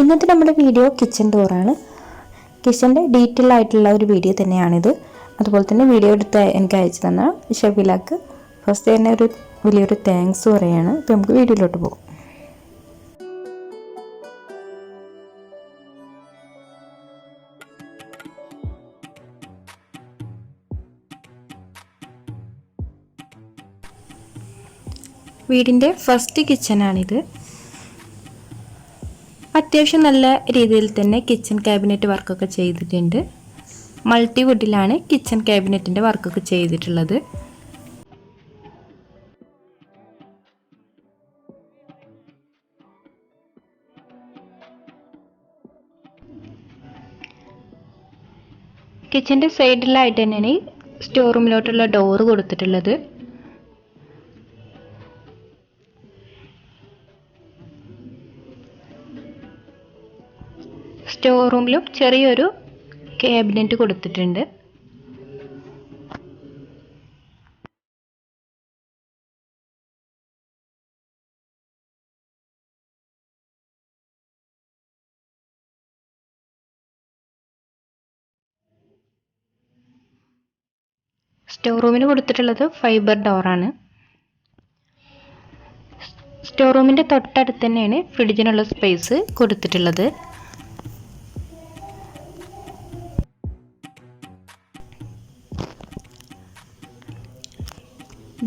ഇന്നത്തെ നമ്മുടെ video kitchen ടൂറാണ് കിച്ചന്റെ ഡീറ്റെയിൽ ആയിട്ടുള്ള ഒരു വീഡിയോ തന്നെയാണിത്. അതുപോലെ തന്നെ വീഡിയോ എടുത്ത് എനിക്ക് അയച്ചു തന്ന ഷബിലാക്ക്. ഫസ്റ്റ് തന്നെ ഒരു വലിയൊരു താങ്ക്സ് പറയാണ്. അപ്പോൾ നമുക്ക് വീഡിയോയിലോട്ട് പോകും. വീടിന്റെ ഫസ്റ്റ് കിച്ചണാണിത് അത്യാവശ്യം നല്ല രീതിയിൽ തന്നെ കിച്ചൺ ക്യാബിനറ്റ് വർക്കൊക്കെ ചെയ്തിട്ടുണ്ട്. മൾട്ടി വുഡിലാണ് കിച്ചൺ ക്യാബിനറ്റിന്റെ വർക്കൊക്കെ ചെയ്തിട്ടുള്ളത്. കിച്ചന്റെ സൈഡിലായിട്ട് തന്നെയാണ് സ്റ്റോർ റൂമിലോട്ടുള്ള ഡോറ് കൊടുത്തിട്ടുള്ളത്. സ്റ്റോർ റൂമിലും ചെറിയൊരു ക്യാബിനറ്റ് കൊടുത്തിട്ടുണ്ട്. സ്റ്റോർ റൂമിന് കൊടുത്തിട്ടുള്ളത് ഫൈബർ ഡോറാണ്. സ്റ്റോർ റൂമിന്റെ തൊട്ടടുത്ത് തന്നെയാണ് ഫ്രിഡ്ജിനുള്ള സ്പേസ് കൊടുത്തിട്ടുള്ളത്.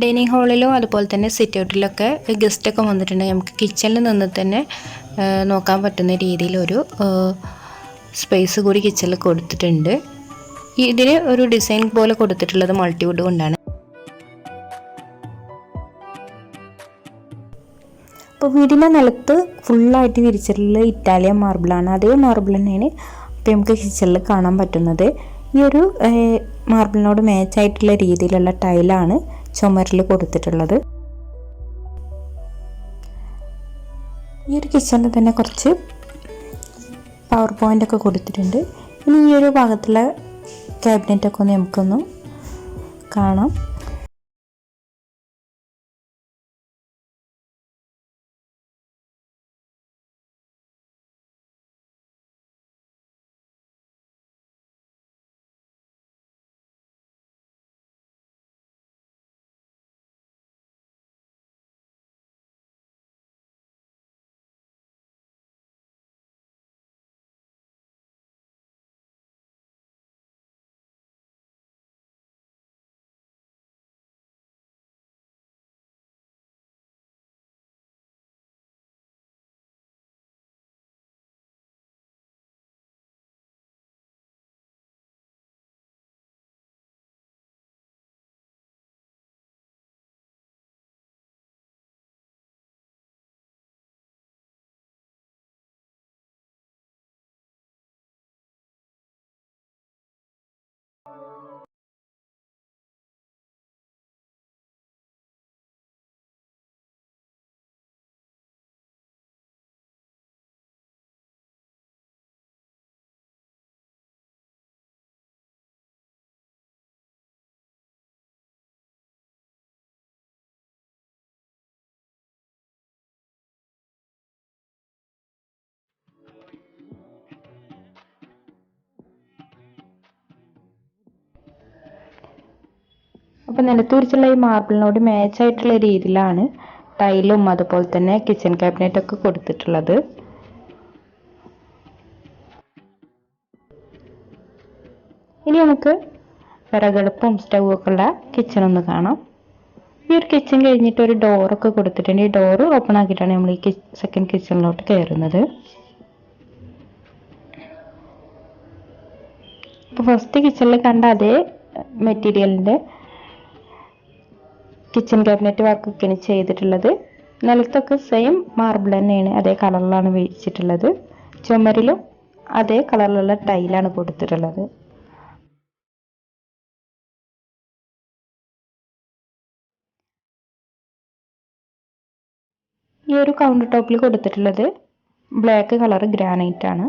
ഡൈനിങ് ഹാളിലും അതുപോലെ തന്നെ സിറ്റ് ഔട്ടിലൊക്കെ ഗസ്റ്റൊക്കെ വന്നിട്ടുണ്ടെങ്കിൽ നമുക്ക് കിച്ചണിൽ നിന്ന് തന്നെ നോക്കാൻ പറ്റുന്ന രീതിയിലൊരു സ്പേസ് കൂടി കിച്ചണിൽ കൊടുത്തിട്ടുണ്ട്. ഇതിന് ഒരു ഡിസൈൻ പോലെ കൊടുത്തിട്ടുള്ളത് മൾട്ടിവുഡ് കൊണ്ടാണ്. അപ്പോൾ വീടിന്റെ നിലത്ത് ഫുള്ളായിട്ട് വിരിച്ചിട്ടുള്ള ഇറ്റാലിയൻ മാർബിളാണ്. അതേ മാർബിൾ തന്നെയാണ് ഇപ്പോൾ നമുക്ക് കിച്ചണിൽ കാണാൻ പറ്റുന്നത്. ഈ ഒരു മാർബിളിനോട് മാച്ചായിട്ടുള്ള രീതിയിലുള്ള ടൈലാണ് ചുമരിൽ കൊടുത്തിട്ടുള്ളത്. ഈ ഒരു കിച്ചണിൽ തന്നെ കുറച്ച് പവർ പോയിന്റ് ഒക്കെ കൊടുത്തിട്ടുണ്ട്. ഇനി ഈ ഒരു ഭാഗത്തുള്ള ക്യാബിനറ്റൊക്കെ ഒന്ന് നമുക്കൊന്ന് കാണാം. അപ്പോൾ നിലത്തുരിച്ചുള്ള ഈ മാർബിളിനോട് മാച്ച് ആയിട്ടുള്ള രീതിയിലാണ് ടൈലും അതുപോലെ തന്നെ കിച്ചൺ ക്യാബിനറ്റ് ഒക്കെ കൊടുത്തിട്ടുള്ളത്. ഇനി നമുക്ക് വിറകടുപ്പും സ്റ്റൗവും ഒക്കെ ഉള്ള കിച്ചൺ ഒന്ന് കാണാം. ഈ ഒരു കിച്ചൺ കഴിഞ്ഞിട്ട് ഒരു ഡോറൊക്കെ കൊടുത്തിട്ടുണ്ട്. ഈ ഡോറ് ഓപ്പൺ ആക്കിയിട്ടാണ് നമ്മൾ ഈ സെക്കൻഡ് കിച്ചണിലോട്ട് കയറുന്നത് ഇപ്പോൾ ഫസ്റ്റ് കിച്ചണിൽ കണ്ട അതേ മെറ്റീരിയലിന്റെ കിച്ചൺ ക്യാബിനറ്റ് വർക്കൊക്കെയാണ് ചെയ്തിട്ടുള്ളത്. നിലത്തൊക്കെ സെയിം മാർബിൾ തന്നെയാണ് അതേ കളറിലാണ് വെച്ചിട്ടുള്ളത് ചുമരിലും അതേ കളറിലുള്ള ടൈലാണ് കൊടുത്തിട്ടുള്ളത്. ഈ ഒരു കൗണ്ടർ ടോപ്പിൽ കൊടുത്തിട്ടുള്ളത് ബ്ലാക്ക് കളർ ഗ്രാനൈറ്റ് ആണ്.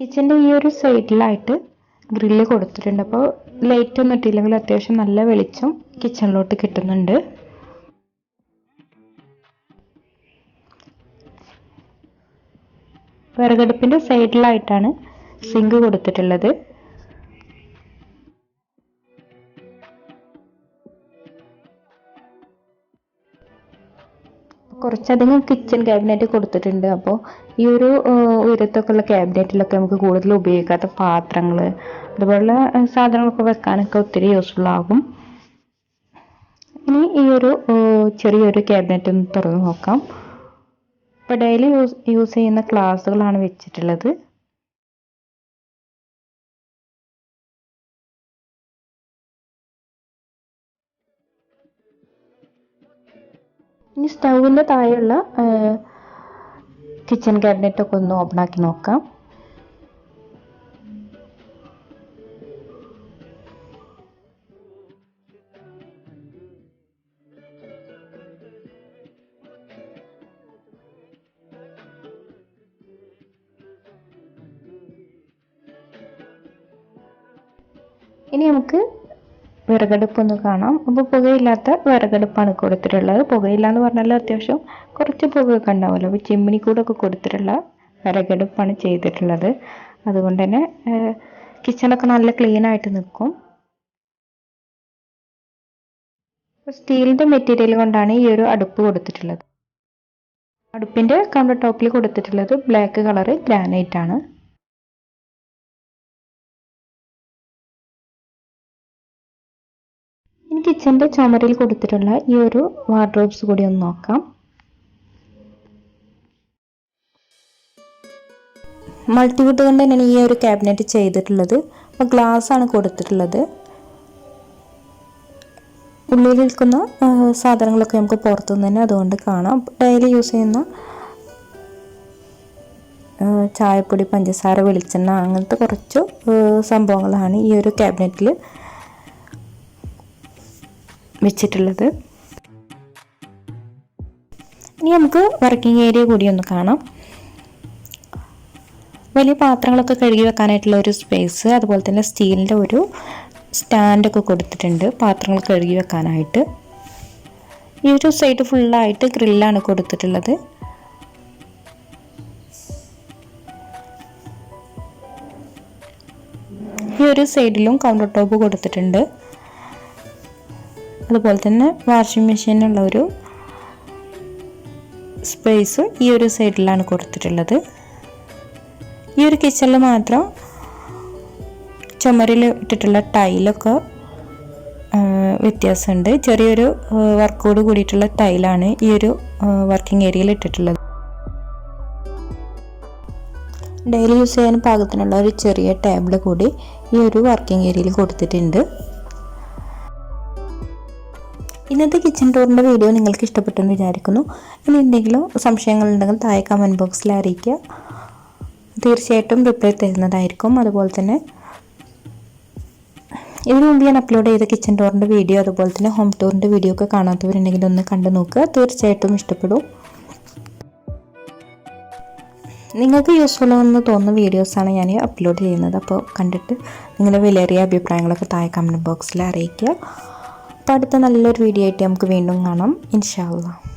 കിച്ചന്റെ ഈ ഒരു സൈഡിലായിട്ട് ഗ്രില്ല് കൊടുത്തിട്ടുണ്ട്. അപ്പോൾ ലൈറ്റ് ഒന്നും ഇട്ടില്ലെങ്കിൽ അത്യാവശ്യം നല്ല വെളിച്ചം കിച്ചണിലോട്ട് കിട്ടുന്നുണ്ട്. വിറകടുപ്പിന്റെ സൈഡിലായിട്ടാണ് സിങ്ക് കൊടുത്തിട്ടുള്ളത്. കുറച്ചധികം കിച്ചൺ ക്യാബിനറ്റ് കൊടുത്തിട്ടുണ്ട്. അപ്പോൾ ഈ ഒരു ഉയരത്തൊക്കെ ഉള്ള ക്യാബിനറ്റിലൊക്കെ നമുക്ക് കൂടുതൽ ഉപയോഗിക്കാത്ത പാത്രങ്ങൾ അതുപോലുള്ള സാധനങ്ങളൊക്കെ വെക്കാനൊക്കെ ഒത്തിരി യൂസ്ഫുൾ ആകും. ഇനി ഈ ഒരു ചെറിയൊരു ക്യാബിനറ്റ് ഒന്ന് തുറന്ന് നോക്കാം. ഇപ്പോൾ ഡെയിലി യൂസ് യൂസ് ചെയ്യുന്ന ഗ്ലാസ്സുകളാണ് വെച്ചിട്ടുള്ളത്. ഇനി സ്റ്റൗവിന്റെ താഴെയുള്ള കിച്ചൺ ക്യാബിനറ്റ് ഒക്കെ ഒന്ന് ഓപ്പൺ ആക്കി നോക്കാം. ഇനി നമുക്ക് വിറകടുപ്പ് ഒന്ന് കാണാം. അപ്പോൾ പുകയില്ലാത്ത വിറകടുപ്പാണ് കൊടുത്തിട്ടുള്ളത്. പുകയില്ല എന്ന് പറഞ്ഞാൽ അത്യാവശ്യം കുറച്ച് പുകയൊക്കെ ഉണ്ടാവുമല്ലോ. അപ്പോൾ ചിമ്മിനി കൂടൊക്കെ കൊടുത്തിട്ടുള്ള വിറകടുപ്പാണ് ചെയ്തിട്ടുള്ളത്. അതുകൊണ്ട് തന്നെ കിച്ചണൊക്കെ നല്ല ക്ലീൻ ആയിട്ട് നിൽക്കും. സ്റ്റീലിന്റെ മെറ്റീരിയൽ കൊണ്ടാണ് ഈ ഒരു അടുപ്പ് കൊടുത്തിട്ടുള്ളത്. അടുപ്പിന്റെ കൗണ്ടർ ടോപ്പിൽ കൊടുത്തിട്ടുള്ളത് ബ്ലാക്ക് കളർ ഗ്രാനൈറ്റ് ആണ്. കിച്ചന്റെ ചുമരിൽ കൊടുത്തിട്ടുള്ള ഈ ഒരു വാർഡ്രോബ്സ് കൂടി ഒന്ന് നോക്കാം. മൾട്ടിവുഡ് കൊണ്ട് തന്നെയാണ് ഈ ഒരു ക്യാബിനറ്റ് ചെയ്തിട്ടുള്ളത്. അപ്പോൾ ഗ്ലാസ് ആണ് കൊടുത്തിട്ടുള്ളത്. ഉള്ളിൽ നിൽക്കുന്ന സാധനങ്ങളൊക്കെ നമുക്ക് പുറത്തുനിന്ന് തന്നെ അതുകൊണ്ട് കാണാം. ഡെയിലി യൂസ് ചെയ്യുന്ന ചായപ്പൊടി പഞ്ചസാര വെളിച്ചെണ്ണ അങ്ങനത്തെ കുറച്ച് സംഭവങ്ങളാണ് ഈ ഒരു ക്യാബിനറ്റിൽ വെച്ചിട്ടുള്ളത്. ഇനി നമുക്ക് വർക്കിംഗ് ഏരിയ കൂടി ഒന്ന് കാണാം. വലിയ പാത്രങ്ങളൊക്കെ കഴുകി വെക്കാനായിട്ടുള്ള ഒരു സ്പേസ് അതുപോലെ തന്നെ സ്റ്റീലിന്റെ ഒരു സ്റ്റാൻഡൊക്കെ കൊടുത്തിട്ടുണ്ട് പാത്രങ്ങൾ കഴുകി വെക്കാനായിട്ട്. ഈ ഒരു സൈഡ് ഫുള്ളായിട്ട് ഗ്രില്ലാണ് കൊടുത്തിട്ടുള്ളത്. ഈ ഒരു സൈഡിലും കൗണ്ടർ ടോപ്പ് കൊടുത്തിട്ടുണ്ട്. അതുപോലെ തന്നെ വാഷിംഗ് മെഷീനുള്ള ഒരു സ്പേസും ഈ ഒരു സൈഡിലാണ് കൊടുത്തിട്ടുള്ളത്. ഈ ഒരു കിച്ചണിൽ മാത്രം ചുമരിൽ ഇട്ടിട്ടുള്ള ടൈലൊക്കെ വ്യത്യാസമുണ്ട്. ചെറിയൊരു വർക്കോട് കൂടിയിട്ടുള്ള ടൈലാണ് ഈ ഒരു വർക്കിംഗ് ഏരിയയിൽ ഇട്ടിട്ടുള്ളത്. ഡെയിലി യൂസ് ചെയ്യാൻ പാകത്തിനുള്ള ഒരു ചെറിയ ടേബിൾ കൂടി ഈ ഒരു വർക്കിംഗ് ഏരിയയിൽ കൊടുത്തിട്ടുണ്ട്. ഇന്നത്തെ കിച്ചൺ ടൂറിന്റെ വീഡിയോ നിങ്ങൾക്ക് ഇഷ്ടപ്പെട്ടെന്ന് വിചാരിക്കുന്നു. ഇനി എന്തെങ്കിലും സംശയങ്ങളുണ്ടെങ്കിൽ താഴെ കമന്റ് ബോക്സിൽ അറിയിക്കുക. തീർച്ചയായിട്ടും റിപ്ലൈ തരുന്നതായിരിക്കും. അതുപോലെ തന്നെ ഇതിനു മുമ്പ് ഞാൻ അപ്ലോഡ് ചെയ്ത കിച്ചൺ ടൂറിന്റെ വീഡിയോ അതുപോലെ തന്നെ ഹോം ടൂറിന്റെ വീഡിയോ ഒക്കെ കാണാത്തവരുണ്ടെങ്കിൽ ഒന്ന് കണ്ടു നോക്കുക. തീർച്ചയായിട്ടും ഇഷ്ടപ്പെടും. നിങ്ങൾക്ക് യൂസ്ഫുൾ ആണെന്ന് തോന്നുന്ന വീഡിയോസാണ് ഞാൻ അപ്ലോഡ് ചെയ്യുന്നത്. അപ്പോൾ കണ്ടിട്ട് നിങ്ങളുടെ വിലയേറിയ അഭിപ്രായങ്ങളൊക്കെ താഴെ കമന്റ് ബോക്സിൽ അറിയിക്കുക. അടുത്ത നല്ലൊരു വീഡിയോ ആയിട്ട് നമുക്ക് വീണ്ടും കാണാം. ഇൻഷാല്ല